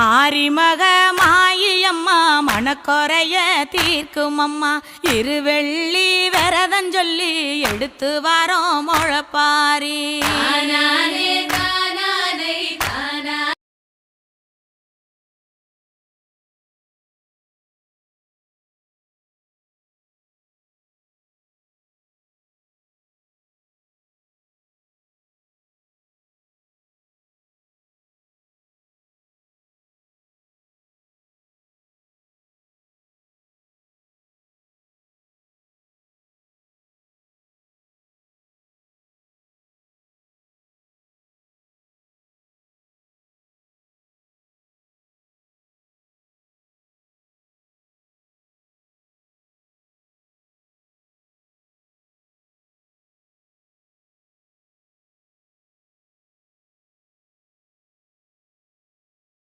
மாரிமக மாயியம்மா மனக்குறைய தீர்க்கும் அம்மா இருவெள்ளி விரதம் சொல்லி எடுத்து வரோம் முழப்பாரி. தானானே